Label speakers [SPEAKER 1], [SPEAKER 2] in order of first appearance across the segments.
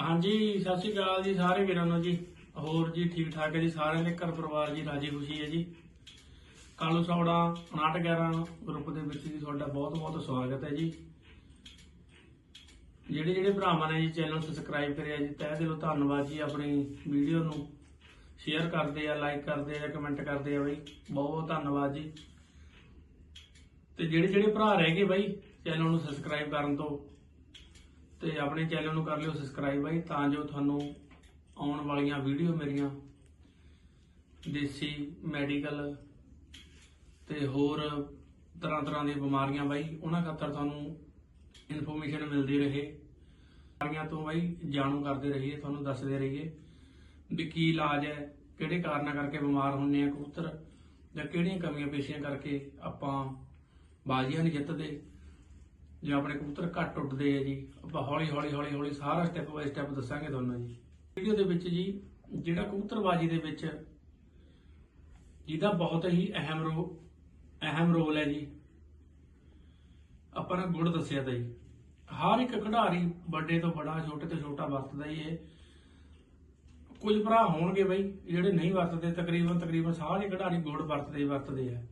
[SPEAKER 1] ਹਾਂਜੀ, ਸਤਿ ਸ਼੍ਰੀ ਅਕਾਲ ਜੀ ਸਾਰੇ ਵੀਰਾਂ ਨੂੰ ਜੀ। ਹੋਰ ਜੀ, ਠੀਕ ਠਾਕ ਹੈ ਜੀ? ਸਾਰਿਆਂ ਦੇ ਘਰ ਪਰਿਵਾਰ ਜੀ ਰਾਜੀ ਖੁਸ਼ੀ ਹੈ ਜੀ। ਕਾਲੂ ਸੌੜਾ 5911 ਗਰੁੱਪ ਦੇ ਵਿੱਚ ਜੀ ਤੁਹਾਡਾ ਬਹੁਤ ਬਹੁਤ ਸਵਾਗਤ ਹੈ ਜੀ। ਜਿਹੜੇ ਜਿਹੜੇ ਭਰਾਵਾਂ ਨੇ ਜੀ ਚੈਨਲ ਸਬਸਕ੍ਰਾਈਬ ਕਰਿਆ ਜੀ, ਤਹਿ ਦਿਲੋਂ ਧੰਨਵਾਦ ਜੀ ਆਪਣੀ ਵੀਡੀਓ ਨੂੰ। ਸ਼ੇਅਰ ਕਰਦੇ ਆ, ਲਾਈਕ ਕਰਦੇ ਆ, ਕਮੈਂਟ ਕਰਦੇ ਆ ਬਈ। ਬਹੁਤ ਬਹੁਤ ਧੰਨਵਾਦ ਜੀ। ਤੇ ਜਿਹੜੇ ਜਿਹੜੇ ਭਰਾ ਰਹਿ ਗਏ ਬਾਈ, ਚੈਨਲ ਨੂੰ ਸਬਸਕ੍ਰਾਈਬ ਕਰਨ ਤੋਂ ਤੇ ਆਪਣੇ ਚੈਨਲ ਨੂੰ ਕਰ ਲਿਓ ਸਬਸਕ੍ਰਾਈਬ ਬਾਈ, ਤਾਂ ਜੋ ਤੁਹਾਨੂੰ ਆਉਣ ਵਾਲੀਆਂ ਵੀਡੀਓ ਮੇਰੀਆਂ ਦੇਸੀ ਮੈਡੀਕਲ ਤੇ ਹੋਰ ਤਰ੍ਹਾਂ ਤਰ੍ਹਾਂ ਦੀਆਂ ਬਿਮਾਰੀਆਂ ਬਾਈ, ਉਹਨਾਂ ਖਾਤਰ ਤੁਹਾਨੂੰ ਇਨਫੋਰਮੇਸ਼ਨ ਮਿਲਦੀ ਰਹੇ। ਬਿਮਾਰੀਆਂ ਤੋਂ ਬਾਈ, ਜਾਣੂ ਕਰਦੇ ਰਹੀਏ, ਤੁਹਾਨੂੰ ਦੱਸਦੇ ਰਹੀਏ ਵੀ ਕੀ ਇਲਾਜ ਹੈ, ਕਿਹੜੇ ਕਾਰਨਾਂ ਕਰਕੇ ਬਿਮਾਰ ਹੁੰਨੇ ਆ ਕਬੂਤਰ, ਜਾਂ ਕਿਹੜੀਆਂ ਕਮੀਆਂ ਪੇਸ਼ੀਆਂ ਕਰਕੇ ਆਪਾਂ ਬਾਜ਼ੀਆਂ ਨਹੀਂ ਜਿੱਤਦੇ। ਜਾਂ ਆਪਣੇ ਕਬੂਤਰ ਘੱਟ ਉੱਡਦੇ ਆ ਜੀ, ਆਪਾਂ ਹੌਲੀ ਹੌਲੀ ਹੌਲੀ ਹੌਲੀ ਸਾਰਾ ਸਟੈਪ ਬਾਈ ਸਟੈਪ ਦੱਸਾਂਗੇ ਤੁਹਾਨੂੰ ਜੀ। ਵੀਡੀਓ ਦੇ ਵਿੱਚ ਜੀ, ਜਿਹੜਾ ਕਬੂਤਰਬਾਜੀ ਦੇ ਵਿੱਚ ਜਿਹਦਾ ਬਹੁਤ ਹੀ ਅਹਿਮ ਰੋ, ਅਹਿਮ ਰੋਲ ਹੈ ਜੀ, ਆਪਾਂ ਨੇ ਗੁੜ ਦੱਸਿਆ ਤਾਂ ਜੀ। ਹਰ ਇੱਕ ਖਿਡਾਰੀ ਵੱਡੇ ਤੋਂ ਵੱਡਾ, ਛੋਟੇ ਤੋਂ ਛੋਟਾ ਵਰਤਦਾ ਹੀ ਇਹ। ਕੁਝ ਭਰਾ ਹੋਣਗੇ ਬਈ, ਜਿਹੜੇ ਨਹੀਂ ਵਰਤਦੇ, ਤਕਰੀਬਨ ਤਕਰੀਬਨ ਸਾਰੇ ਖਿਡਾਰੀ ਗੁੜ ਵਰਤਦੇ ਵਰਤਦੇ ਆ।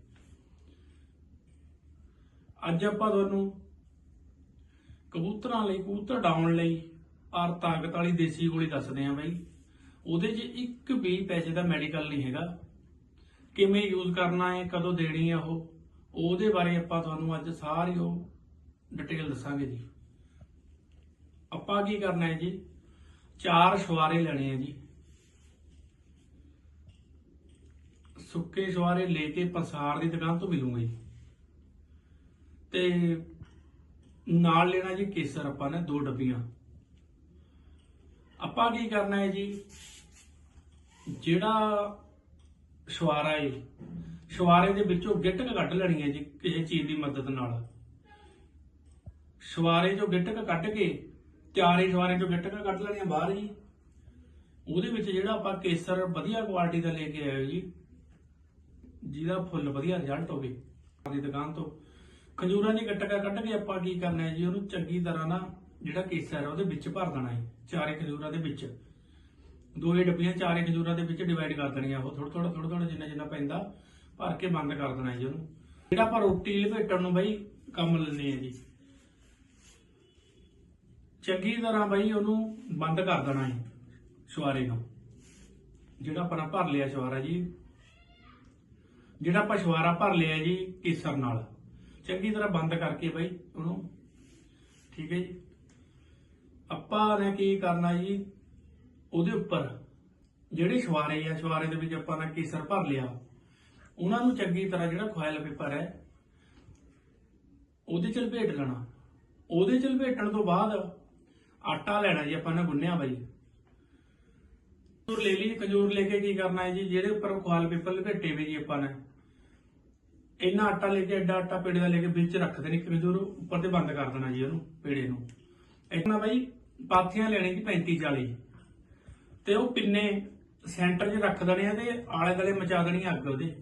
[SPEAKER 1] ਅੱਜ ਆਪਾਂ ਤੁਹਾਨੂੰ ਕਬੂਤਰਾਂ ਲਈ, ਕਬੂਤਰ ਡਾਉਣ ਲਈ ਔਰ ਤਾਕਤ ਵਾਲੀ ਦੇਸੀ ਗੋਲੀ ਦੱਸਦੇ ਆ ਬਾਈ। ਉਹਦੇ 'ਚ ਇੱਕ ਵੀ ਪੈਸੇ ਦਾ ਮੈਡੀਕਲ ਨਹੀਂ ਹੈਗਾ। ਕਿਵੇਂ ਯੂਜ਼ ਕਰਨਾ ਹੈ, ਕਦੋਂ ਦੇਣੀ ਹੈ ਉਹ, ਉਹਦੇ ਬਾਰੇ ਆਪਾਂ ਤੁਹਾਨੂੰ ਅੱਜ ਸਾਰੀ ਉਹ ਡਿਟੇਲ ਦੱਸਾਂਗੇ ਜੀ। ਆਪਾਂ ਕੀ ਕਰਨਾ ਹੈ ਜੀ? ਚਾਰ ਸ਼ਵਾਰੇ ਲੈਣੇ ਆ ਜੀ। ਸੁੱਕੇ ਸ਼ਵਾਰੇ ਲੈ ਕੇ ਪਸਾਰ ਦੀ ਦੁਕਾਨ ਤੋਂ ਮਿਲੂਗੇ ਜੀ। ਤੇ ਨਾਲ ਲੈਣਾ ਜੀ ਕੇਸਰ ਆਪਾਂ ਨੇ, ਦੋ ਡੱਬੀਆਂ। ਆਪਾਂ ਕੀ ਕਰਨਾ ਹੈ ਜੀ? ਜਿਹੜਾ ਸ਼ਵਾਰਾ ਹੈ ਸ਼ਵਾਰੇ ਦੇ ਵਿੱਚੋਂ ਗਿੱਟਕ ਕੱਢ ਲੈਣੀ ਹੈ ਜੀ ਕਿਸੇ ਚੀਜ਼ ਦੀ ਮਦਦ ਨਾਲ। ਸ਼ਵਾਰੇ ਚੋਂ ਗਿੱਟਕ ਕੱਢ ਕੇ ਚਾਰੇ ਸ਼ਵਾਰੇ ਚੋਂ ਗਿੱਟਕ ਕੱਢ ਲੈਣੀਆਂ ਬਾਹਰ ਜੀ। ਉਹਦੇ ਵਿੱਚ ਜਿਹੜਾ ਆਪਾਂ ਕੇਸਰ ਵਧੀਆ ਕੁਆਲਿਟੀ ਦਾ ਲੈ ਕੇ ਆਏ ਜੀ, ਜਿਹਦਾ ਫੁੱਲ ਵਧੀਆ ਰਿਜ਼ਲਟ ਹੋਵੇ ਆਪਣੀ ਦੁਕਾਨ ਤੋਂ। ਖਜੂਰਾਂ ਦੀ ਗੱਟਕਾ ਕੱਢ ਕੇ ਆਪਾਂ ਕੀ ਕਰਨਾ ਹੈ ਜੀ? ਉਹਨੂੰ ਚੰਗੀ ਤਰ੍ਹਾਂ ਨਾ ਜਿਹੜਾ ਕੇਸਰ ਹੈ ਉਹਦੇ ਵਿੱਚ ਭਰ ਦੇਣਾ ਹੈ, ਚਾਰੇ ਖਜੂਰਾਂ ਦੇ ਵਿੱਚ। ਦੋਏ ਡੱਬੀਆਂ ਚਾਰੇ ਖਜੂਰਾਂ ਦੇ ਵਿੱਚ ਡਿਵਾਈਡ ਕਰ ਦੇਣੀਆਂ। ਉਹ ਥੋੜਾ ਥੋੜਾ ਥੋੜਾ ਥੋੜਾ ਜਿੰਨਾ ਜਿੰਨਾ ਪੈਂਦਾ, ਭਰ ਕੇ ਬੰਦ ਕਰ ਦੇਣਾ ਜੀ ਉਹਨੂੰ। ਜਿਹੜਾ ਆਪਾਂ ਰੋਟੀ ਲਪੇਟਣ ਨੂੰ ਬਈ ਕੰਮ ਲੈਂਦੇ ਆ ਜੀ। ਚੰਗੀ ਤਰ੍ਹਾਂ ਬਈ ਉਹਨੂੰ ਬੰਦ ਕਰ ਦੇਣਾ ਹੈ ਸ਼ਵਾਰੇ ਨੂੰ। ਜਿਹੜਾ ਆਪਣਾ ਭਰ ਲਿਆ ਸ਼ਵਾਰਾ ਜੀ। ਜਿਹੜਾ ਆਪਾਂ ਸ਼ਵਾਰਾ ਭਰ ਲਿਆ ਜੀ ਕੇਸਰ ਨਾਲ। ਚੰਗੀ ਤਰ੍ਹਾਂ ਬੰਦ ਕਰਕੇ ਬਈ ਉਹਨੂੰ। ਠੀਕ ਹੈ ਜੀ। ਆਪਾਂ ਨੇ ਕੀ ਕਰਨਾ ਜੀ? ਉਹਦੇ ਉੱਪਰ ਜਿਹੜੇ ਸ਼ਵਾਰੇ ਆ, ਸ਼ਵਾਰੇ ਦੇ ਵਿੱਚ ਆਪਾਂ ਨੇ ਕੇਸਰ ਭਰ ਲਿਆ। ਉਹਨਾਂ ਨੂੰ ਚੰਗੀ ਤਰ੍ਹਾਂ ਜਿਹੜਾ ਖੁਆਇਲ ਪੇਪਰ ਹੈ, ਉਹਦੇ ਚ ਲਪੇਟ ਲੈਣਾ। ਉਹਦੇ ਚ ਲਪੇਟਣ ਤੋਂ ਬਾਅਦ ਆਟਾ ਲੈਣਾ ਜੀ, ਆਪਾਂ ਨੇ ਗੁੰਨਿਆ ਬਾਈ। ਖਜੂਰ ਲੈ ਲਈ ਖਜੂਰ ਲੈ ਕੇ ਕੀ ਕਰਨਾ ਹੈ ਜੀ? ਜਿਹੜੇ ਉੱਪਰ ਖੁਆਇਲ ਪੇਪਰ ਲਪੇਟੇ ਵੇ ਜੀ ਆਪਾਂ ਨੇ। ਇੰਨਾ ਆਟਾ ਲੈ ਕੇ ਐਡਾ ਆਟਾ ਪੇੜੇ ਦਾ ਲੈ ਕੇ ਵਿੱਚ ਰੱਖ ਦੇਣੀ ਖਜੂਰ ਉੱਪਰ ਤੇ ਬੰਦ ਕਰ ਦੇਣਾ ਜੀ ਉਹਨੂੰ ਪੇੜੇ ਨੂੰ। ਇਤਨਾ ਬਾਈ, ਪਾਥੀਆਂ ਲੈਣੀ ਜੀ 35 40 ਤੇ ਉਹ ਪਿੰਨੇ ਸੈਂਟਰ 'ਚ ਰੱਖ ਦੇਣੇ ਆ ਤੇ ਆਲੇ ਦੁਆਲੇ ਮਚਾ ਦੇਣੀ ਅੱਗ ਉਹਦੇ।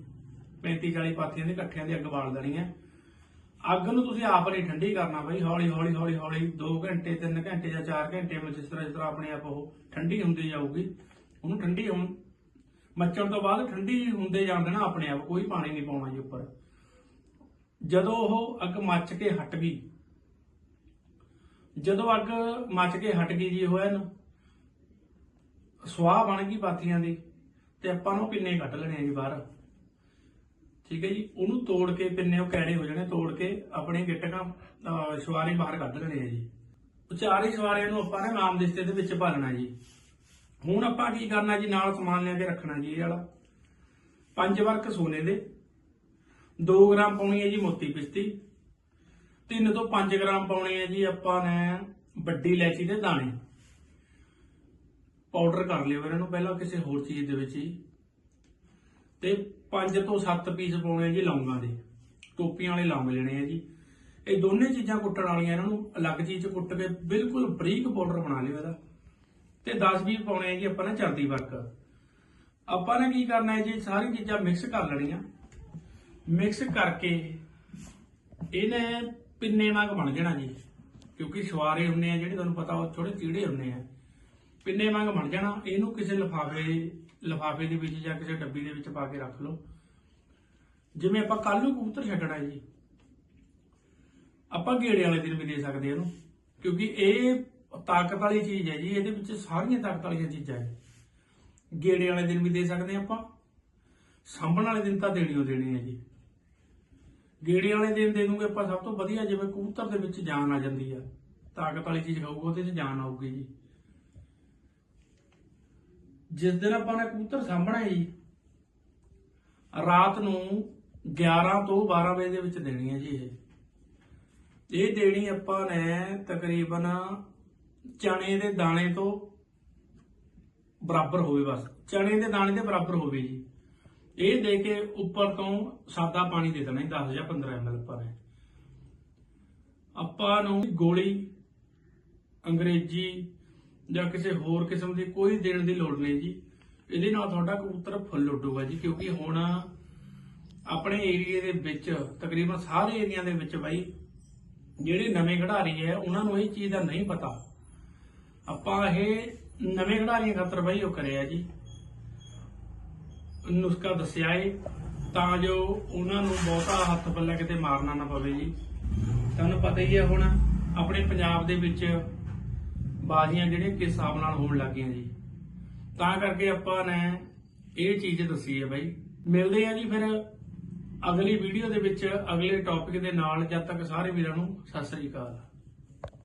[SPEAKER 1] 35 40 ਪਾਥੀਆਂ ਦੇ ਇਕੱਠਿਆਂ ਦੀ ਅੱਗ ਬਾਲ ਦੇਣੀ ਆ। ਅੱਗ ਨੂੰ ਤੁਸੀਂ ਆਪ ਨਹੀਂ ਠੰਡੀ ਕਰਨਾ ਬਾਈ, ਹੌਲੀ ਹੌਲੀ ਹੌਲੀ ਹੌਲੀ 2 ਘੰਟੇ 3 ਘੰਟੇ ਜਾਂ 4 ਘੰਟੇ ਵਿੱਚ ਜਿਸ ਤਰ੍ਹਾਂ ਜਿਸ ਤਰ੍ਹਾਂ ਆਪਣੇ ਆਪ ਉਹ ਠੰਡੀ ਹੁੰਦੀ ਜਾਊਗੀ, ਉਹਨੂੰ ਠੰਡੀ ਹੋਣ, ਮੱਚਣ ਤੋਂ ਬਾਅਦ ਠੰਡੀ ਹੁੰਦੇ ਜਾਂਦੇ ਨਾ ਆਪਣੇ ਆਪ, ਕੋਈ ਪਾਣੀ ਨਹੀਂ ਪਾਉਣਾ ਜੀ ਉੱਪਰ। ਜਦੋਂ ਉਹ ਅੱਗ ਮੱਚ ਕੇ ਹਟ ਗਈ। ਜਦੋਂ ਅੱਗ ਮੱਚ ਕੇ ਹਟ ਗਈ ਜੀ ਹੋਇਆ ਨਾ ਸਵਾਹ ਬਣ ਗਈ ਪਾਥੀਆਂ ਦੀ ਤੇ ਆਪਾਂ ਨੂੰ ਪਿੰਨੇ ਕੱਢ ਲੈਣੇ ਆ ਜੀ ਬਾਹਰ। ਠੀਕ ਹੈ ਜੀ ਉਹਨੂੰ ਤੋੜ ਕੇ ਪਿੰਨੇ ਉਹ ਕੈੜੇ ਹੋ ਜਾਣੇ ਤੋੜ ਕੇ ਆਪਣੇ ਗਿੱਟਕਾਂ ਅਹ, ਸ਼ਵਾਰੇ ਬਾਹਰ ਕੱਢ ਲੈਣੇ ਆ ਜੀ। ਉਹ ਚਾਰੇ ਸ਼ਵਾਰਿਆਂ ਨੂੰ ਆਪਾਂ ਨੇ ਨਾਮ ਦਿਸਤੇ ਦੇ ਵਿੱਚ ਪਾਲਣਾ ਜੀ। ਹੁਣ ਆਪਾਂ ਕੀ ਕਰਨਾ ਜੀ ਨਾਲ ਸਮਾਨ ਲਿਆ ਕੇ ਰੱਖਣਾ ਜੀ ਇਹ ਵਾਲਾ। ਪੰਜ ਵਰਕ ਸੋਨੇ ਦੇ। 2 ਗ੍ਰਾਮ ਪਾਉਣੀ ਹੈ ਜੀ ਮੋਤੀ ਪਿਸਤੀ। 3 ਤੋਂ 5 ਗ੍ਰਾਮ ਪਾਉਣੇ ਆ ਜੀ ਆਪਾਂ ਨੇ ਵੱਡੀ ਇਲਾਇਚੀ ਦੇ ਦਾਣੇ। ਪਾਊਡਰ ਕਰ ਲਿਓ ਇਹਨਾਂ ਨੂੰ ਪਹਿਲਾਂ ਕਿਸੇ ਹੋਰ ਚੀਜ਼ ਦੇ ਵਿੱਚ ਹੀ। ਤੇ 5 ਤੋਂ 7 ਪੀਸ ਪਾਉਣੇ ਆ ਜੀ ਲੌਂਗਾਂ ਦੇ। ਟੋਪੀਆਂ ਵਾਲੇ ਲੌਂਗ ਲੈਣੇ ਆ ਜੀ। ਇਹ ਦੋਨੇ ਚੀਜ਼ਾਂ ਕੁੱਟਣ ਵਾਲੀਆਂ ਇਹਨਾਂ ਨੂੰ ਅਲੱਗ ਚੀਜ਼ 'ਚ ਕੁੱਟ ਕੇ ਬਿਲਕੁਲ ਬਰੀਕ ਪਾਊਡਰ ਬਣਾ ਲਿਓ ਇਹਦਾ। ਤੇ 10 20 ਪਾਉਣੇ ਆ ਜੀ ਆਪਾਂ ਨੇ ਚਰਦੀ ਵਰਕ। ਆਪਾਂ ਨੇ ਕੀ ਕਰਨਾ ਹੈ ਜੀ, ਸਾਰੀ ਚੀਜ਼ਾਂ ਮਿਕਸ ਕਰ ਲੈਣੀਆਂ। ਮਿਕਸ ਕਰਕੇ ਇਹਨੇ ਪਿੰਨੇ ਵਾਂਗ ਬਣ ਜਾਣਾ ਜੀ। ਕਿਉਂਕਿ ਸ਼ਵਾਰੇ ਹੁੰਨੇ ਆ, ਜਿਹੜੇ ਤੁਹਾਨੂੰ ਪਤਾ ਉਹ ਥੋੜੇ ਚੀੜੇ ਹੁੰਨੇ ਆ। ਪਿੰਨੇ ਵਾਂਗ ਬਣ ਜਾਣਾ, ਇਹਨੂੰ ਕਿਸੇ ਲਿਫਾਫੇ ਲਿਫਾਫੇ ਦੇ ਵਿੱਚ ਜਾਂ ਕਿਸੇ ਡੱਬੀ ਦੇ ਵਿੱਚ ਪਾ ਕੇ ਰੱਖ ਲਓ। ਜਿਵੇਂ ਆਪਾਂ ਕੱਲ ਨੂੰ ਕਬੂਤਰ ਛੱਡਣਾ ਜੀ। ਆਪਾਂ ਗੇੜੇ ਵਾਲੇ ਦਿਨ ਵੀ ਦੇ ਸਕਦੇ ਇਹਨੂੰ। ਕਿਉਂਕਿ ਇਹ ਤਾਕਤ ਵਾਲੀ ਚੀਜ਼ ਹੈ ਜੀ, ਇਹਦੇ ਵਿੱਚ ਸਾਰੀਆਂ ਤਾਕਤ ਵਾਲੀਆਂ ਚੀਜ਼ਾਂ ਹੈ ਗੇੜੇ ਵਾਲੇ ਦਿਨ ਵੀ ਦੇ ਸਕਦੇ ਆਪਾਂ। ਸਾਂਭਣ ਵਾਲੇ ਦਿਨ ਤਾਂ ਦੇਣੀ ਓ ਦੇਣੀ ਹੈ ਜੀ। ਗੇੜੇ ਵਾਲੇ ਦਿਨ ਦੇ ਦੂੰਗੇ ਆਪਾਂ ਸਭ ਤੋਂ ਵਧੀਆ, ਜਿਵੇਂ ਕਬੂਤਰ ਦੇ ਵਿੱਚ ਜਾਨ ਆ ਜਾਂਦੀ ਆ। ਤਾਕਤ ਵਾਲੀ ਚੀਜ਼ ਖਾਊਗਾ, ਉਹਦੇ 'ਚ ਜਾਨ ਆਊਗੀ ਜੀ। ਜਿਸ ਦਿਨ ਆਪਾਂ ਨੇ ਕਬੂਤਰ ਸਾਂਭਣਾ ਹੈ ਜੀ, ਰਾਤ ਨੂੰ 11 ਤੋਂ 12 ਵਜੇ ਦੇ ਵਿੱਚ ਦੇਣੀ ਹੈ ਜੀ ਇਹ। ਇਹ ਦੇਣੀ ਆਪਾਂ ਨੇ ਤਕਰੀਬਨ ਚਣੇ ਦੇ ਦਾਣੇ ਤੋਂ ਬਰਾਬਰ ਹੋਵੇ ਬਸ। ਚਣੇ ਦੇ ਦਾਣੇ ਦੇ ਬਰਾਬਰ ਹੋਵੇ ਜੀ। ਇਹ ਦੇ ਕੇ ਉੱਪਰ ਤੋਂ ਸਾਦਾ ਪਾਣੀ ਦੇ ਦੇਣਾ ਜੀ 10 ਜਾਂ 15 ml ਪਰ ਆਪਾਂ ਨੂੰ ਗੋਲੀ, ਅੰਗਰੇਜ਼ੀ ਜਾਂ ਕਿਸੇ ਹੋਰ ਕਿਸਮ ਦੀ ਕੋਈ ਦੇਣ ਦੀ ਲੋੜ ਨਹੀਂ ਜੀ। ਇਹਦੇ ਨਾਲ ਤੁਹਾਡਾ ਕਬੂਤਰ ਫੁੱਲ ਉੱਡੂਗਾ ਜੀ, ਕਿਉਂਕਿ ਹੁਣ ਆਪਣੇ ਏਰੀਏ ਦੇ ਵਿੱਚ ਤਕਰੀਬਨ ਸਾਰੇ ਏਰੀਆ ਦੇ ਵਿੱਚ ਬਾਈ, ਜਿਹੜੇ ਨਵੇਂ ਖਿਡਾਰੀ ਹੈ, ਉਹਨਾਂ ਨੂੰ ਇਹ ਚੀਜ਼ ਦਾ ਨਹੀਂ ਪਤਾ। ਆਪਾਂ ਇਹ ਨਵੇਂ ਖਿਡਾਰੀਆਂ ਖਾਤਰ ਬਾਈ ਉਹ ਕਰਿਆ ਜੀ। ਨੁਸਖਾ ਦੱਸਿਆ ਏ, ਤਾਂ ਜੋ ਉਹਨਾਂ ਨੂੰ ਬਹੁਤਾ ਹੱਥ ਪੱਲਾ ਕਿਤੇ ਮਾਰਨਾ ਨਾ ਪਵੇ ਜੀ। ਤੁਹਾਨੂੰ ਪਤਾ ਹੀ ਹੈ ਹੁਣ, ਆਪਣੇ ਪੰਜਾਬ ਦੇ ਵਿੱਚ ਬਾਜ਼ੀਆਂ ਜਿਹੜੀਆਂ ਕਿਸ ਹਿਸਾਬ ਨਾਲ ਹੋਣ ਲੱਗੀਆਂ ਜੀ। ਤਾਂ ਕਰਕੇ ਆਪਾਂ ਨੇ ਇਹ ਚੀਜ਼ ਦੱਸੀ ਹੈ ਬਾਈ। ਮਿਲਦੇ ਆ ਜੀ ਫਿਰ ਅਗਲੀ ਵੀਡੀਓ ਦੇ ਵਿੱਚ, ਅਗਲੇ ਟੌਪਿਕ ਦੇ ਨਾਲ। ਜਦ ਤੱਕ ਸਾਰੇ ਵੀਰਾਂ ਨੂੰ, ਸਤਿ ਸ੍ਰੀ ਅਕਾਲ।